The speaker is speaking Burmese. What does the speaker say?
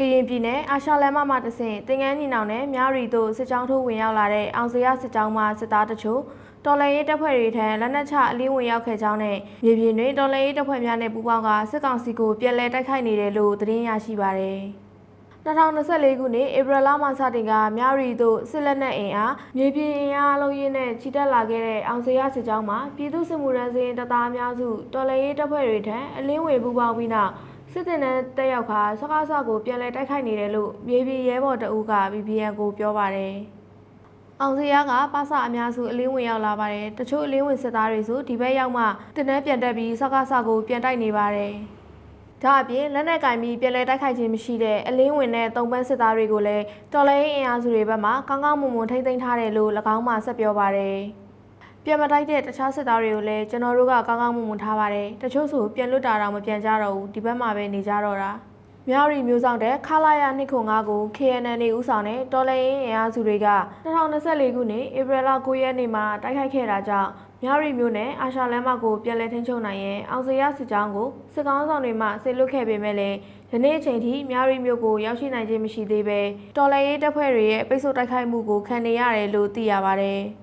ကရင်ပြည်နယ်အာရှလမ်းမမှတဆင့်တင်ငန်းညီနောင်နဲ့မြရီတို့စစ်ကြောင်းထိုးဝင်ရောက်လာတဲ့အောင်စရစစ်ကြောင်းမှစစ်သားတချို့တော်လှန်ရေးတပ်ဖွဲ့တွေထံလက်နက်ချအလင်းဝင်ရောက်ခဲ့ကြောင်းနဲ့မြေပြင်တွင်တော်လှန်ရေးတပ်ဖွဲ့များနဲ့ပူးပေါင်းကစစ်ကောင်စီကိုပြန်လည်တိုက်ခိုက်နေတယ်လို့သတင်းရရှိပါရယ်2024ခုနှစ်ဧပြီလမှစတင်ကမြရီတို့စစ်လက်နက်အင်အားမြေပြင်အင်အားအလုံးရင်းနဲ့ချီတက်လာခဲ့တဲ့အောင်စရစစ်ကြောင်းမှာပြည်သူ့စစ်မှုထမ်းစရင်တပ်သားအများစုတော်လှန်ရေးတပ်ဖွဲ့တွေထံအလင်းဝင်ပူးပေါင်းပြီးနောက် စစ်တင်တဲ့တက်ရောက်ခါစကားစကိုပြန်လည်တိုက်ခိုက်နေတယ်လို့မြေပြင်ရဲဘော်တအူးက VPN ကိုပြောပါတယ်။အောင်စရာကပါစာအများစုအလင်းဝင်ရောက်လာပါတယ်။တချို့အလင်းဝင်စစ်သားတွေဆိုဒီဘက်ရောက်မှတင်တဲ့ပြန်တက်ပြီးစကားစကိုပြန်တိုက်နေပါတယ်။ဒါအပြင်လက်နက်ကင်ပြီးပြန်လည်တိုက်ခိုက်ခြင်းမရှိတဲ့အလင်းဝင်တဲ့တုံပန်းစစ်သားတွေကိုလည်းတော်လိုင်းအင်အားစုတွေဘက်မှကောင်းကောင်းမွန်မွန်ထိမ့်သိမ်းထားတယ်လို့၎င်းမှဆက်ပြောပါတယ်။ ပြန်မတိုက်တဲ့တခြားစစ်သားတွေကိုလည်းကျွန်တော်တို့ကကောင်းကောင်းမွန်မွန်ထားပါတယ်တချို့ဆိုပြန်လွတ်တာတော့မပြန်ကြတော့ဘူးဒီဘက်မှာပဲနေကြတော့တာမြောက်ရီမျိုးဆောင်တဲ့ခလာရ205ကို KNN နေဦးဆောင်တဲ့တော်လိုင်းအင်အားစုတွေက2024ခုနှစ်ဧပြီလ9ရက်နေ့မှာတိုက်ခိုက်ခဲ့တာကြောင့်မြောက်ရီမျိုးနဲ့အာရှလမ်းမကိုပြန်လည်ထိန်းချုပ်နိုင်ရင်အောင်စရစစ်ကြောင်းကိုစစ်ကောင်းဆောင်တွေမှဆေလွတ်ခဲ့ပေမဲ့လည်းယနေ့အချိန်ထိမြောက်ရီမျိုးကိုရောက်ရှိနိုင်ခြင်းမရှိသေးပဲတော်လိုင်းရေးတပ်ဖွဲ့တွေရဲ့ပိတ်ဆို့တိုက်ခိုက်မှုကိုခံနေရတယ်လို့သိရပါတယ်